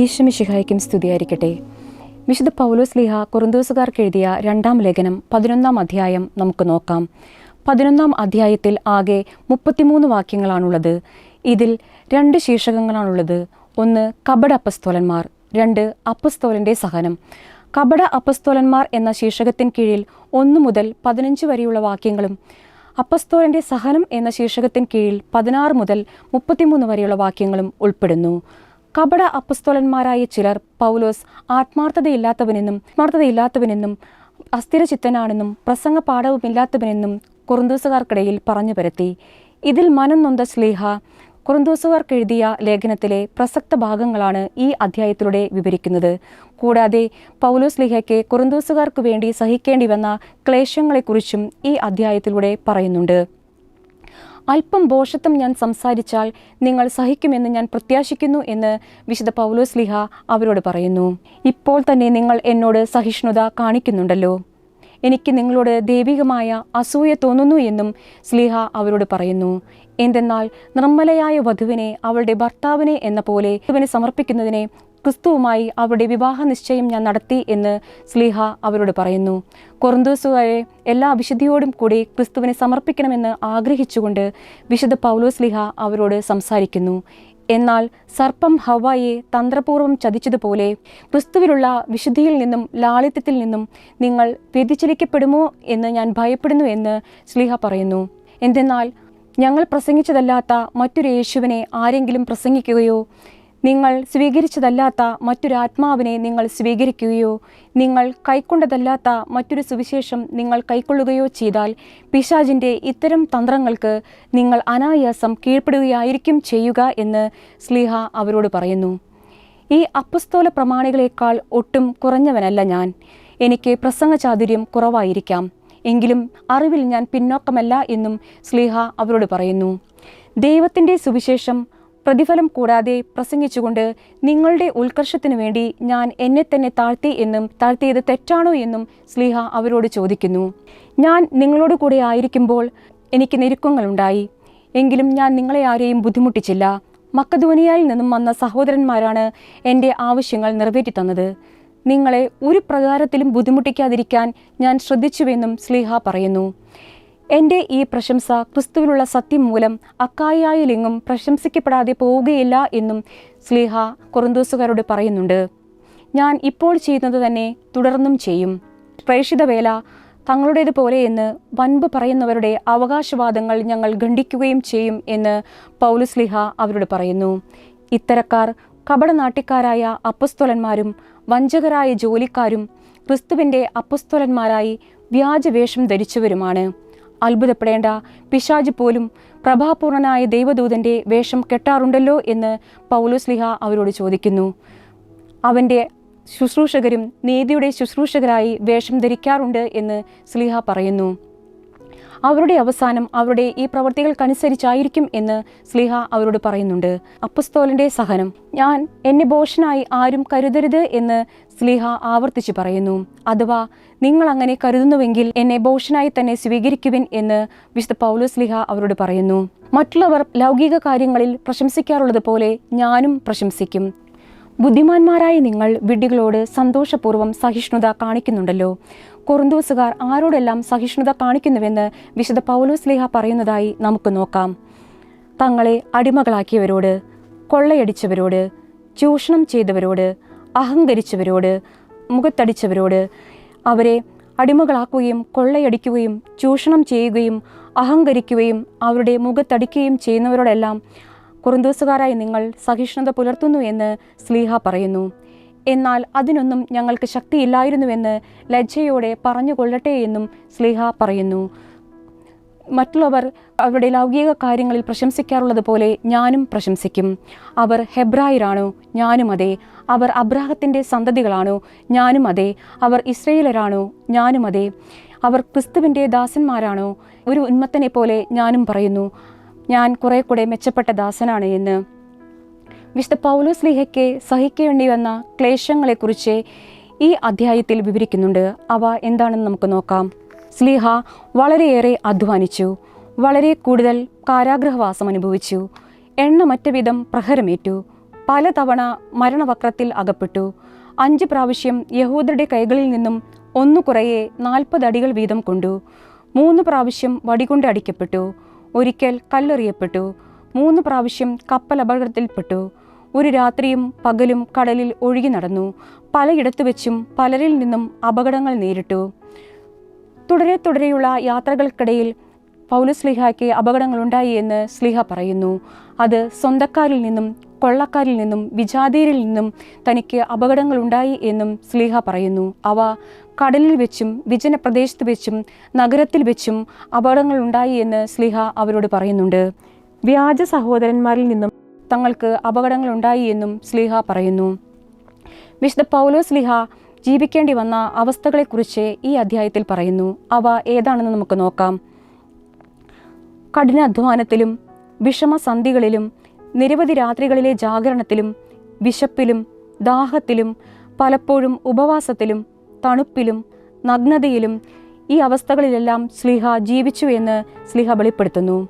ഈശ്വമിഷിഹായ്ക്കും സ്തുതിയായിരിക്കട്ടെ. വിശുദ്ധ പൗലോസ് ലിഹ കുറുന്തോസുകാർക്ക് എഴുതിയ രണ്ടാം ലേഖനം പതിനൊന്നാം അധ്യായം നമുക്ക് നോക്കാം. പതിനൊന്നാം അധ്യായത്തിൽ ആകെ മുപ്പത്തിമൂന്ന് വാക്യങ്ങളാണുള്ളത്. ഇതിൽ രണ്ട് ശീർഷകങ്ങളാണുള്ളത്. ഒന്ന് കപട അപ്പസ്തോലന്മാർ രണ്ട് അപ്പസ്തോലന്റെ സഹനം. കപട അപ്പസ്തോലന്മാർ എന്ന ശീർഷകത്തിന് കീഴിൽ ഒന്ന് മുതൽ പതിനഞ്ച് വരെയുള്ള വാക്യങ്ങളും അപ്പസ്തോലന്റെ സഹനം എന്ന ശീർഷകത്തിന് കീഴിൽ പതിനാറ് മുതൽ മുപ്പത്തിമൂന്ന് വരെയുള്ള വാക്യങ്ങളും ഉൾപ്പെടുന്നു. കപട അപ്പസ്തോലന്മാരായ ചിലർ പൗലോസ് ആത്മാർത്ഥതയില്ലാത്തവനെന്നും ആത്മാർത്ഥതയില്ലാത്തവനെന്നും അസ്ഥിരചിത്തനാണെന്നും പ്രസംഗ പാഠവുമില്ലാത്തവനെന്നും കുറുന്തോസുകാർക്കിടയിൽ പറഞ്ഞു പരത്തി. ഇതിൽ മനം നൊന്ത സ്ലീഹ കുറുന്തോസുകാർക്ക് എഴുതിയ ലേഖനത്തിലെ പ്രസക്ത ഭാഗങ്ങളാണ് ഈ അധ്യായത്തിലൂടെ വിവരിക്കുന്നത്. കൂടാതെ പൗലോസ് ലിഹയ്ക്ക് കുറുന്തോസുകാർക്ക് വേണ്ടി സഹിക്കേണ്ടി വന്ന ക്ലേശങ്ങളെക്കുറിച്ചും ഈ അധ്യായത്തിലൂടെ പറയുന്നുണ്ട്. അല്പം ബോഷത്വം ഞാൻ സംസാരിച്ചാൽ നിങ്ങൾ സഹിക്കുമെന്ന് ഞാൻ പ്രത്യാശിക്കുന്നു എന്ന് വിശുദ്ധ പൗലോസ് ലിഹ അവരോട് പറയുന്നു. ഇപ്പോൾ തന്നെ നിങ്ങൾ എന്നോട് സഹിഷ്ണുത കാണിക്കുന്നുണ്ടല്ലോ. എനിക്ക് നിങ്ങളോട് ദൈവികമായ അസൂയ തോന്നുന്നു എന്നും സ്ലിഹ അവരോട് പറയുന്നു. എന്തെന്നാൽ നിർമ്മലയായ വധുവിനെ അവളുടെ ഭർത്താവിനെ എന്ന പോലെ വധുവിനെ സമർപ്പിക്കുന്നതിനെ ക്രിസ്തുവുമായി അവരുടെ വിവാഹ നിശ്ചയം ഞാൻ നടത്തി എന്ന് സ്ലീഹ അവരോട് പറയുന്നു. കൊറന്തോസുകാരെ എല്ലാ വിശുദ്ധിയോടും കൂടി ക്രിസ്തുവിനെ സമർപ്പിക്കണമെന്ന് ആഗ്രഹിച്ചുകൊണ്ട് വിശുദ്ധ പൗലോ സ്ലീഹ അവരോട് സംസാരിക്കുന്നു. എന്നാൽ സർപ്പം ഹവായെ തന്ത്രപൂർവം ചതിച്ചതുപോലെ ക്രിസ്തുവിലുള്ള വിശുദ്ധിയിൽ നിന്നും ലാളിത്യത്തിൽ നിന്നും നിങ്ങൾ വ്യതിചലിക്കപ്പെടുമോ എന്ന് ഞാൻ ഭയപ്പെടുന്നു എന്ന് സ്ലീഹ പറയുന്നു. എന്തെന്നാൽ ഞങ്ങൾ പ്രസംഗിച്ചതല്ലാത്ത മറ്റൊരു യേശുവിനെ ആരെങ്കിലും പ്രസംഗിക്കുകയോ നിങ്ങൾ സ്വീകരിച്ചതല്ലാത്ത മറ്റൊരു ആത്മാവിനെ നിങ്ങൾ സ്വീകരിക്കുകയോ നിങ്ങൾ കൈക്കൊണ്ടതല്ലാത്ത മറ്റൊരു സുവിശേഷം നിങ്ങൾ കൈക്കൊള്ളുകയോ ചെയ്താൽ പിശാജിന്റെ ഇത്തരം തന്ത്രങ്ങൾക്ക് നിങ്ങൾ അനായാസം കീഴ്പ്പെടുകയായിരിക്കും ചെയ്യുക എന്ന് സ്ലീഹ അവരോട് പറയുന്നു. ഈ അപ്പസ്തോല പ്രമാണികളെക്കാൾ ഒട്ടും കുറഞ്ഞവനല്ല ഞാൻ. എനിക്ക് പ്രസംഗ ചാതുര്യം കുറവായിരിക്കാം. എങ്കിലും അറിവിൽ ഞാൻ പിന്നോക്കമല്ല എന്നും സ്ലീഹ അവരോട് പറയുന്നു. ദൈവത്തിന്റെ സുവിശേഷം പ്രതിഫലം കൂടാതെ പ്രസംഗിച്ചുകൊണ്ട് നിങ്ങളുടെ ഉത്കർഷത്തിനു വേണ്ടി ഞാൻ എന്നെ തന്നെ താഴ്ത്തി എന്നും താഴ്ത്തിയത് തെറ്റാണോ എന്നും സ്ലീഹ അവരോട് ചോദിക്കുന്നു. ഞാൻ നിങ്ങളോട് കൂടെ ആയിരിക്കുമ്പോൾ എനിക്ക് ഞെരുക്കങ്ങളുണ്ടായി. എങ്കിലും ഞാൻ നിങ്ങളെ ആരെയും ബുദ്ധിമുട്ടിച്ചില്ല. മക്കധോനിയായിൽ നിന്നും വന്ന സഹോദരന്മാരാണ് എന്റെ ആവശ്യങ്ങൾ നിറവേറ്റി തന്നത്. നിങ്ങളെ ഒരു പ്രകാരത്തിലും ബുദ്ധിമുട്ടിക്കാതിരിക്കാൻ ഞാൻ ശ്രദ്ധിച്ചുവെന്നും സ്ലീഹ പറയുന്നു. എന്റെ ഈ പ്രശംസ ക്രിസ്തുവിലുള്ള സത്യം മൂലം അക്കായായിലെങ്ങും പ്രശംസിക്കപ്പെടാതെ പോവുകയില്ല എന്നും സ്ലീഹ കുറുന്തോസുകാരോട് പറയുന്നുണ്ട്. ഞാൻ ഇപ്പോൾ ചെയ്യുന്നത് തന്നെ തുടർന്നും ചെയ്യും. പ്രേക്ഷിത വേല തങ്ങളുടേതുപോലെ വൻപ് പറയുന്നവരുടെ അവകാശവാദങ്ങൾ ഞങ്ങൾ ഖണ്ഡിക്കുകയും ചെയ്യും എന്ന് പൗലുസ്ലിഹ അവരോട് പറയുന്നു. ഇത്തരക്കാർ കപടനാട്ടിക്കാരായ അപ്പസ്തോലന്മാരും വഞ്ചകരായ ജോലിക്കാരും ക്രിസ്തുവിന്റെ അപ്പസ്തോലന്മാരായി വ്യാജവേഷം ധരിച്ചവരുമാണ്. അത്ഭുതപ്പെടേണ്ട. പിശാജ് പോലും പ്രഭാപൂർണനായ ദൈവദൂതന്റെ വേഷം കെട്ടാറുണ്ടല്ലോ എന്ന് പൗലോസ്ലിഹ അവരോട് ചോദിക്കുന്നു. അവന്റെ ശുശ്രൂഷകരും നീതിയുടെ ശുശ്രൂഷകരായി വേഷം ധരിക്കാറുണ്ട് എന്ന് സ്ലിഹ പറയുന്നു. അവരുടെ അവസാനം അവരുടെ ഈ പ്രവർത്തികൾക്കനുസരിച്ചായിരിക്കും എന്ന് സ്ലിഹ അവരോട് പറയുന്നുണ്ട്. അപ്പസ്തോലന്റെ സഹനം ഞാൻ എന്നെ ബോഷനായി ആരും കരുതരുത് എന്ന് സ്ലിഹ ആവർത്തിച്ചു പറയുന്നു. അഥവാ നിങ്ങൾ അങ്ങനെ കരുതുന്നുവെങ്കിൽ എന്നെ ബോഷനായി തന്നെ സ്വീകരിക്കുവിൻ എന്ന് വിശുദ്ധ പൗലോസ് സ്ലിഹ അവരോട് പറയുന്നു. മറ്റുള്ളവർ ലൗകിക കാര്യങ്ങളിൽ പ്രശംസിക്കാറുള്ളത് പോലെ ഞാനും പ്രശംസിക്കും. ബുദ്ധിമാന്മാരായ നിങ്ങൾ വിഡ്ഢികളോട് സന്തോഷപൂർവം സഹിഷ്ണുത കാണിക്കുന്നുണ്ടല്ലോ. കൊറുന്തോസുകാർ ആരോടെല്ലാം സഹിഷ്ണുത കാണിക്കുന്നുവെന്ന് വിശുദ്ധ പൗലോസ് ലേഹ പറയുന്നതായി നമുക്ക് നോക്കാം. തങ്ങളെ അടിമകളാക്കിയവരോട് കൊള്ളയടിച്ചവരോട് ചൂഷണം ചെയ്തവരോട് അഹങ്കരിച്ചവരോട് മുഖത്തടിച്ചവരോട് അവരെ അടിമകളാക്കുകയും കൊള്ളയടിക്കുകയും ചൂഷണം ചെയ്യുകയും അഹങ്കരിക്കുകയും അവരുടെ മുഖത്തടിക്കുകയും ചെയ്യുന്നവരോടെല്ലാം കുറുന്തോസുകാരായി നിങ്ങൾ സഹിഷ്ണുത പുലർത്തുന്നു എന്ന് സ്ലീഹ പറയുന്നു. എന്നാൽ അതിനൊന്നും ഞങ്ങൾക്ക് ശക്തിയില്ലായിരുന്നുവെന്ന് ലജ്ജയോടെ പറഞ്ഞുകൊള്ളട്ടെ എന്നും സ്ലിഹ പറയുന്നു. മറ്റുള്ളവർ അവരുടെ ലൗകിക കാര്യങ്ങളിൽ പ്രശംസിക്കാറുള്ളത് പോലെ ഞാനും പ്രശംസിക്കും. അവർ ഹെബ്രായരാണോ? ഞാനും അതെ. അവർ അബ്രാഹത്തിന്റെ സന്തതികളാണോ? ഞാനും അതെ. അവർ ഇസ്രയേലരാണോ? ഞാനും അതെ. അവർ ക്രിസ്തുവിന്റെ ദാസന്മാരാണോ? ഒരു ഉന്മത്തനെ പോലെ ഞാനും പറയുന്നു. ഞാൻ കുറെ കൂടെ മെച്ചപ്പെട്ട ദാസനാണ് എന്ന്. വിശുദ്ധ പൗലോസ് ലിഹയ്ക്ക് സഹിക്കേണ്ടി വന്ന ക്ലേശങ്ങളെക്കുറിച്ച് ഈ അധ്യായത്തിൽ വിവരിക്കുന്നുണ്ട്. അവ എന്താണെന്ന് നമുക്ക് നോക്കാം. സ്ലീഹ വളരെയേറെ അധ്വാനിച്ചു വളരെ കൂടുതൽ കാരാഗ്രഹവാസം അനുഭവിച്ചു എണ്ണമറ്റ വിധം പ്രഹരമേറ്റു പലതവണ മരണവക്രത്തിൽ അകപ്പെട്ടു. അഞ്ച് പ്രാവശ്യം യഹൂദരുടെ കൈകളിൽ നിന്നും ഒന്നു കുറയെ നാൽപ്പത് അടികൾ വീതം കൊണ്ടു. മൂന്ന് പ്രാവശ്യം വടികൊണ്ട് അടിക്കപ്പെട്ടു ഒരിക്കൽ കല്ലെറിയപ്പെട്ടു മൂന്ന് പ്രാവശ്യം കപ്പൽ അപകടത്തിൽപ്പെട്ടു ഒരു രാത്രിയും പകലും കടലിൽ ഒഴുകി നടന്നു. പലയിടത്തു വെച്ചും പലരിൽ നിന്നും അപകടങ്ങൾ നേരിട്ടു. തുടരെ തുടരെയുള്ള യാത്രകൾക്കിടയിൽ പൗലസ്ലിഹയ്ക്ക് അപകടങ്ങളുണ്ടായി എന്ന് സ്ലിഹ പറയുന്നു. അത് സ്വന്തക്കാരിൽ നിന്നും കൊള്ളക്കാരിൽ നിന്നും വിജാതീരിൽ നിന്നും തനിക്ക് അപകടങ്ങളുണ്ടായി എന്നും സ്ലിഹ പറയുന്നു. അവ കടലിൽ വെച്ചും വിജന പ്രദേശത്ത് വെച്ചും നഗരത്തിൽ വെച്ചും അപകടങ്ങളുണ്ടായി എന്ന് സ്ലിഹ അവരോട് പറയുന്നുണ്ട്. വ്യാജ സഹോദരന്മാരിൽ നിന്നും തങ്ങൾക്ക് അപകടങ്ങളുണ്ടായി എന്നും സ്ലിഹ പറയുന്നു. വിശുദ്ധ പൗലോ സ്ലിഹ ജീവിക്കേണ്ടി വന്ന അവസ്ഥകളെക്കുറിച്ച് ഈ അധ്യായത്തിൽ പറയുന്നു. അവ ഏതാണെന്ന് നമുക്ക് നോക്കാം. കഠിനാധ്വാനത്തിലും വിഷമസന്ധികളിലും നിരവധി രാത്രികളിലെ ജാഗരണത്തിലും വിശപ്പിലും ദാഹത്തിലും പലപ്പോഴും ഉപവാസത്തിലും തണുപ്പിലും നഗ്നതയിലും ഈ അവസ്ഥകളിലെല്ലാം സ്ലിഹ ജീവിച്ചു എന്ന് സ്ലിഹ വെളിപ്പെടുത്തുന്നു.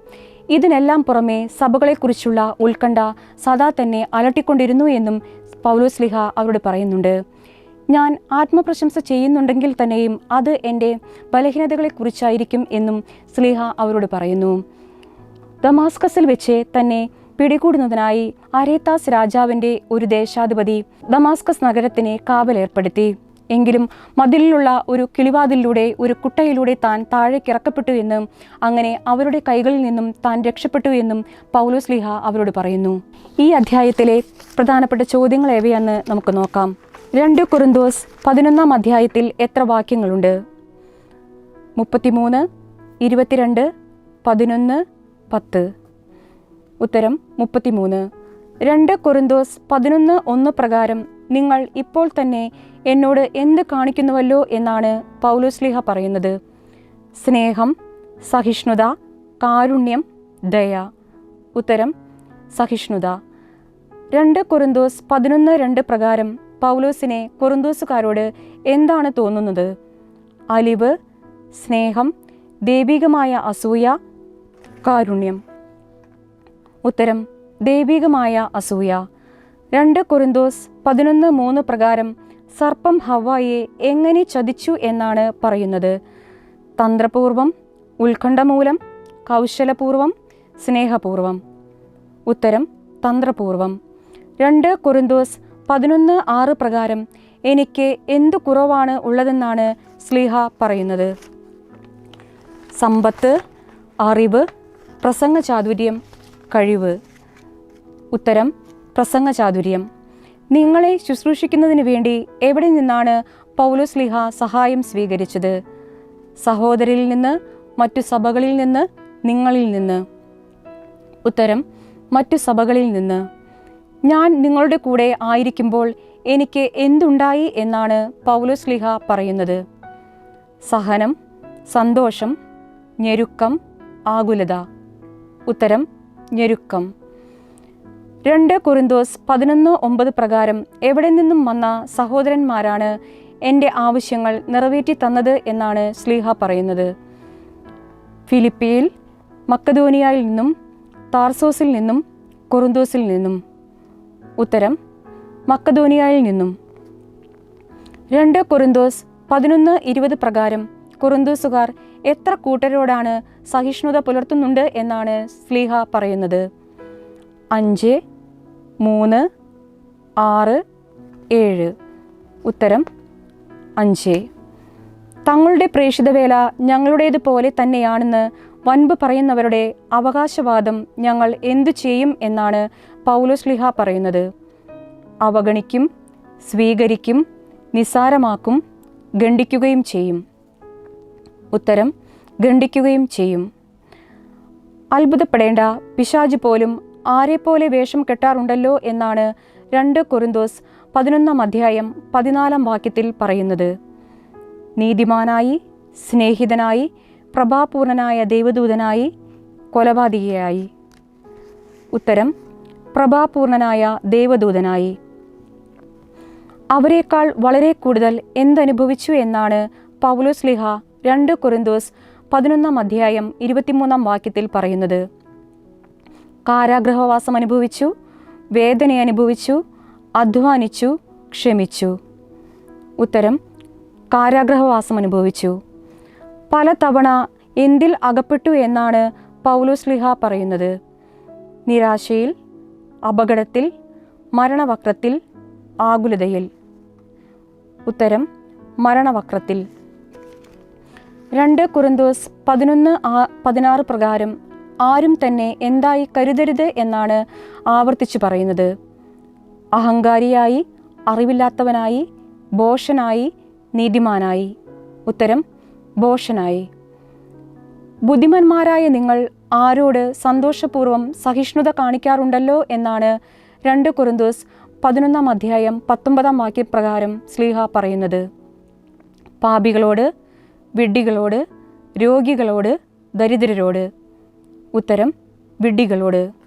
ഇതിനെല്ലാം പുറമെ സഭകളെക്കുറിച്ചുള്ള ഉത്കണ്ഠ സദാ തന്നെ അലട്ടിക്കൊണ്ടിരുന്നു എന്നും പൗലോസ് സ്ലിഹ അവരോട് പറയുന്നുണ്ട്. ഞാൻ ആത്മപ്രശംസ ചെയ്യുന്നുണ്ടെങ്കിൽ തന്നെയും അത് എന്റെ ബലഹീനതകളെക്കുറിച്ചായിരിക്കും എന്നും സ്ലിഹ അവരോട് പറയുന്നു. ദമാസ്കസിൽ വെച്ച് തന്നെ പിടികൂടുന്നതിനായി അരേത്താസ് രാജാവിന്റെ ഒരു ദേശാധിപതി ദമാസ്കസ് നഗരത്തിനെ കാവലേർപ്പെടുത്തി. എങ്കിലും മതിലിലുള്ള ഒരു കിളിവാതിലൂടെ ഒരു കുട്ടയിലൂടെ താൻ താഴേക്കിറക്കപ്പെട്ടു എന്നും അങ്ങനെ അവരുടെ കൈകളിൽ നിന്നും താൻ രക്ഷപ്പെട്ടു എന്നും പൗലോസ് ലിഹ അവരോട് പറയുന്നു. ഈ അധ്യായത്തിലെ പ്രധാനപ്പെട്ട ചോദ്യങ്ങൾ ഏവയെന്ന് നമുക്ക് നോക്കാം. രണ്ട് കുറുന്തോസ് പതിനൊന്നാം അധ്യായത്തിൽ എത്ര വാക്യങ്ങളുണ്ട്? മുപ്പത്തിമൂന്ന് ഇരുപത്തിരണ്ട് പതിനൊന്ന് പത്ത്. ഉത്തരം മുപ്പത്തിമൂന്ന്. രണ്ട് കൊറിന്തോസ് പതിനൊന്ന് ഒന്ന് പ്രകാരം നിങ്ങൾ ഇപ്പോൾ തന്നെ എന്നോട് എന്ത് കാണിക്കുന്നുവല്ലോ എന്നാണ് പൗലോസ്ലിഹ പറയുന്നത്. സ്നേഹം സഹിഷ്ണുത കാരുണ്യം ദയ. ഉത്തരം സഹിഷ്ണുത. രണ്ട് കൊറിന്തോസ് പതിനൊന്ന് രണ്ട് പ്രകാരം പൗലോസിനെ കൊറിന്തോസുകാരോട് എന്താണ് തോന്നുന്നത്? അലിവ് സ്നേഹം ദൈവികമായ അസൂയ കാരുണ്യം. ഉത്തരം ദൈവികമായ അസൂയ. രണ്ട് കൊറിന്തോസ് പതിനൊന്ന് മൂന്ന് പ്രകാരം സർപ്പം ഹവായെ എങ്ങനെ ചതിച്ചു എന്നാണ് പറയുന്നത്. തന്ത്രപൂർവം ഉത്കണ്ഠമൂലം കൗശലപൂർവം സ്നേഹപൂർവം. ഉത്തരം തന്ത്രപൂർവം. രണ്ട് കൊറിന്തോസ് പതിനൊന്ന് ആറ് പ്രകാരം എനിക്ക് എന്തു കുറവാണ് ഉള്ളതെന്നാണ് സ്ലീഹ പറയുന്നത്. സമ്പത്ത് അറിവ് പ്രസംഗചാതുര്യം കഴിവ്. ഉത്തരം പ്രസംഗചാതുര്യം. നിങ്ങളെ ശുശ്രൂഷിക്കുന്നതിന് വേണ്ടി എവിടെ നിന്നാണ് പൗലോസ് ലിഹ സഹായം സ്വീകരിച്ചത്? സഹോദരിൽ നിന്ന് മറ്റു സഭകളിൽ നിന്ന് നിങ്ങളിൽ നിന്ന്. ഉത്തരം മറ്റു സഭകളിൽ നിന്ന്. ഞാൻ നിങ്ങളുടെ കൂടെ ആയിരിക്കുമ്പോൾ എനിക്ക് എന്തുണ്ടായി എന്നാണ് പൗലോസ് ലിഹ പറയുന്നത്. സഹനം സന്തോഷം ഞെരുക്കം ആകുലത. ഉത്തരം ഞെരുക്കം. രണ്ട് കുറിന്തോസ് പതിനൊന്ന് ഒമ്പത് പ്രകാരം എവിടെ നിന്നും വന്ന സഹോദരന്മാരാണ് എന്റെ ആവശ്യങ്ങൾ നിറവേറ്റി തന്നത് എന്നാണ് സ്ലീഹ പറയുന്നത്. ഫിലിപ്പിയിൽ മക്കദോനിയയിൽ നിന്നും താർസോസിൽ നിന്നും കുറുന്തോസിൽ നിന്നും. ഉത്തരം മക്കദോനിയയിൽ നിന്നും. രണ്ട് കുറുന്തോസ് പതിനൊന്ന് ഇരുപത് പ്രകാരം കുറുന്തോസുകാർ എത്ര കൂട്ടരോടാണ് സഹിഷ്ണുത പുലർത്തുന്നുണ്ട് എന്നാണ് സ്ലീഹ പറയുന്നത്. അഞ്ച് മൂന്ന് ആറ് ഏഴ്. ഉത്തരം അഞ്ച്. തങ്ങളുടെ പ്രേക്ഷിതവേല ഞങ്ങളുടേതുപോലെ തന്നെയാണെന്ന് വൻപ് പറയുന്നവരുടെ അവകാശവാദം ഞങ്ങൾ എന്തു ചെയ്യും എന്നാണ് പൗലോസ്ലിഹ പറയുന്നത്. അവഗണിക്കും സ്വീകരിക്കും നിസാരമാക്കും ഖണ്ഡിക്കുകയും ചെയ്യും. ഉത്തരം ഖണ്ഡിക്കുകയും ചെയ്യും. അത്ഭുതപ്പെടേണ്ട പിശാജ് പോലും ആരെപ്പോലെ വേഷം കെട്ടാറുണ്ടല്ലോ എന്നാണ് രണ്ട് കൊറിന്തോസ് പതിനൊന്നാം അധ്യായം പതിനാലാം വാക്യത്തിൽ പറയുന്നത്. നീതിമാനായി സ്നേഹിതനായി പ്രഭാപൂർണനായ ദൈവദൂതനായി കൊലപാതകയായി. ഉത്തരം പ്രഭാപൂർണനായ ദൈവദൂതനായി. അവരെക്കാൾ വളരെ കൂടുതൽ എന്തനുഭവിച്ചു എന്നാണ് പൗലോസ് ലിഹ രണ്ട് കൊറിന്തോസ് പതിനൊന്നാം അധ്യായം ഇരുപത്തിമൂന്നാം വാക്യത്തിൽ പറയുന്നത്. കാരാഗ്രഹവാസം അനുഭവിച്ചു വേദന അനുഭവിച്ചു അധ്വാനിച്ചു ക്ഷമിച്ചു. ഉത്തരം കാരാഗ്രഹവാസം അനുഭവിച്ചു. പലതവണ എന്തിൽ അകപ്പെട്ടു എന്നാണ് പൗലോസ് ലിഹ പറയുന്നത്. നിരാശയിൽ അപകടത്തിൽ മരണവക്രത്തിൽ ആകുലതയിൽ. ഉത്തരം മരണവക്രത്തിൽ. രണ്ട് കുറുന്തോസ് പതിനൊന്ന് പതിനാറ് പ്രകാരം ആരും തന്നെ എന്തായി കരുതരുത് എന്നാണ് ആവർത്തിച്ചു പറയുന്നത്. അഹങ്കാരിയായി അറിവില്ലാത്തവനായി ബോഷനായി നീതിമാനായി. ഉത്തരം ബോഷനായി ബുദ്ധിമാന്മാരായ നിങ്ങൾ ആരോട് സന്തോഷപൂർവം സഹിഷ്ണുത കാണിക്കാറുണ്ടല്ലോ എന്നാണ് രണ്ട് കുറുന്തോസ് പതിനൊന്നാം അധ്യായം പത്തൊമ്പതാം വാക്യപ്രകാരം സ്ലീഹ പറയുന്നത്. പാപികളോട് വിഡ്ഢികളോട് രോഗികളോട് ദരിദ്രരോട്. ഉത്തരം വിഡ്ഢികളോട്.